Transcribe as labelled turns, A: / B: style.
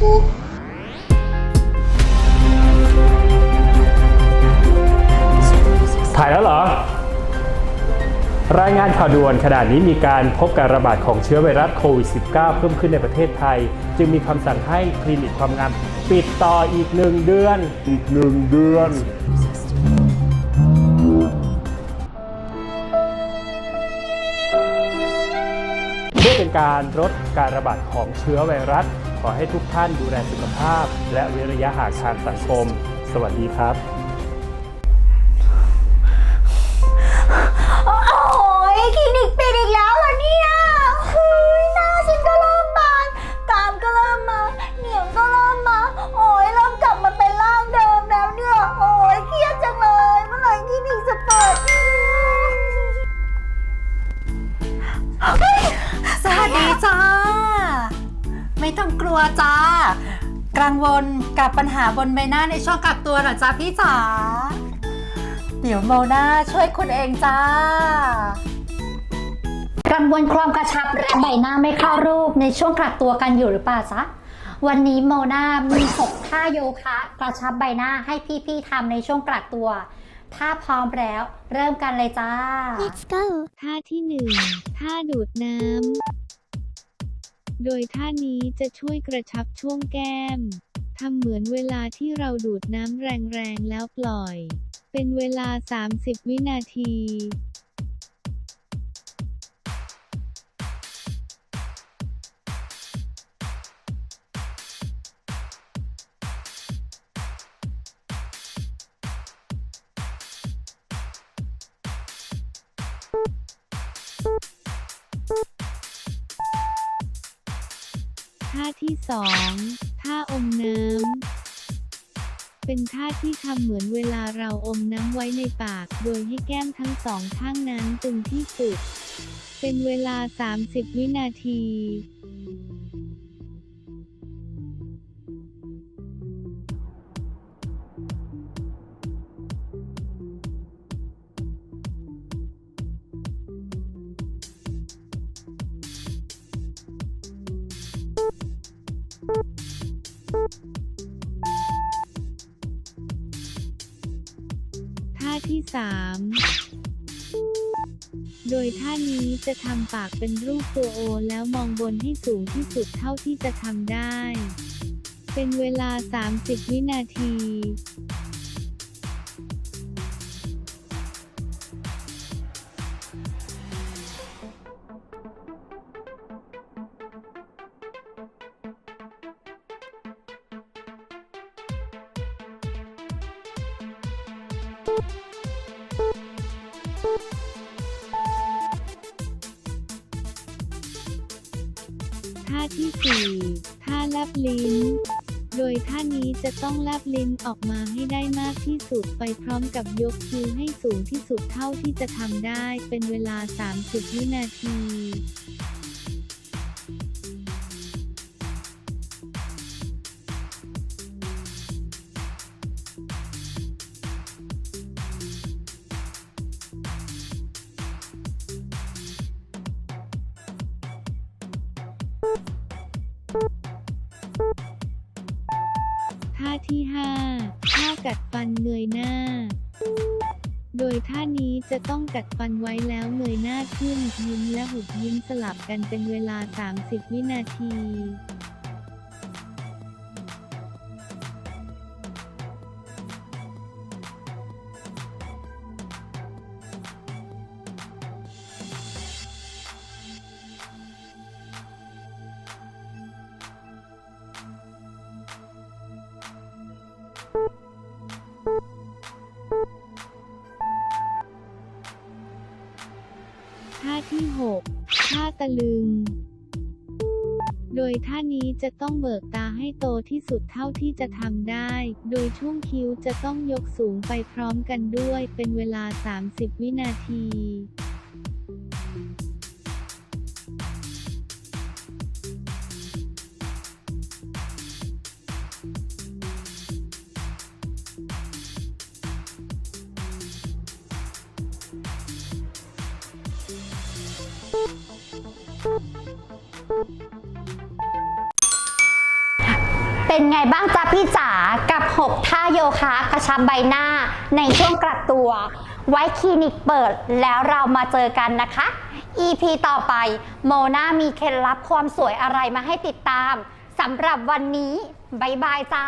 A: กูถ่ายแล้วเหรอ รายงานข่าวด่วนขณะนี้มีการพบการระบาดของเชื้อไวรัสโควิด -19 เพิ่มขึ้นในประเทศไทย จึงมีคำสั่งให้คลินิกความงามปิดต่ออีกหนึ่งเดือน อีกหนึ่งเดือน เพื่อเป็นการลดการระบาดของเชื้อไวรัส ขอให้ทุกท่านดูแลสุขภาพ และเว้นระยะห่างทางสังคม สวัสดีครับ
B: ต้องกลัวจ้า กังวลกับปัญหาบนใบหน้าในช่วงกักตัวเหรอจ้าพี่จ๋า เดี๋ยวโมนาช่วยคุณเองจ้า
C: กังวลความกระชับและใบหน้าไม่เข้ารูปในช่วงกักตัวกันอยู่หรือเปล่าจ๊ะวันนี้โมนามี6ท่าโยคะ กระชับใบหน้าให้พี่ๆทำในช่วงกักตัว ถ้าพร้อมแล้ว เริ่มกันเลยจ้า
D: Let's go
E: ท่าที่หนึ่งท่าดูดน้ำ โดยท่านี้จะช่วยกระชับช่วงแก้ม ทำเหมือนเวลาที่เราดูดน้ำแรงๆแล้วปล่อย เป็นเวลา 30 วินาที ท่าที่สองท่าอมน้ำ เป็นท่าที่ทำเหมือนเวลาเราอมน้ำไว้ในปาก โดยให้แก้มทั้งสองข้างนั้นตึงที่สุด เป็นเวลา 30 วินาที ที่สามโดยท่านี้จะทำปากเป็นรูปตัวโอแล้วมองบนให้สูงที่สุดเท่าที่จะทำได้ เป็นเวลา 30 วินาที ท่าที่สี่ท่าลับลิ้น โดยท่านี้จะต้องลับลิ้นออกมาให้ได้มากที่สุดไปพร้อมกับยกคิ้วให้สูงที่สุดเท่าที่จะทำได้ เป็นเวลา 30 วินาที ท่าที่ 5 ท่ากัดฟันเงยหน้า โดยท่านี้จะต้องกัดฟันไว้แล้วเงยหน้าขึ้นยิ้มและหุบยิ้มสลับกันเป็นเวลา 30 วินาที ที่ 6 ท่าตะลึง โดยท่านี้จะต้องเบิกตาให้โตที่สุดเท่าที่จะทำได้ โดยช่วงคิ้วจะต้องยกสูงไปพร้อมกันด้วย เป็นเวลา 30 วินาที
C: เป็นไงบ้างจ๊ะพี่จ๋ากับ 6 ท่าโยคะกระชับใบหน้าในช่วงกักตัว ไว้คลินิกเปิดแล้วเรามาเจอกันนะคะ EP ต่อไปโมนามีเคล็ดลับความสวยอะไรมาให้ติดตามสำหรับวันนี้ บ๊ายบายจ้า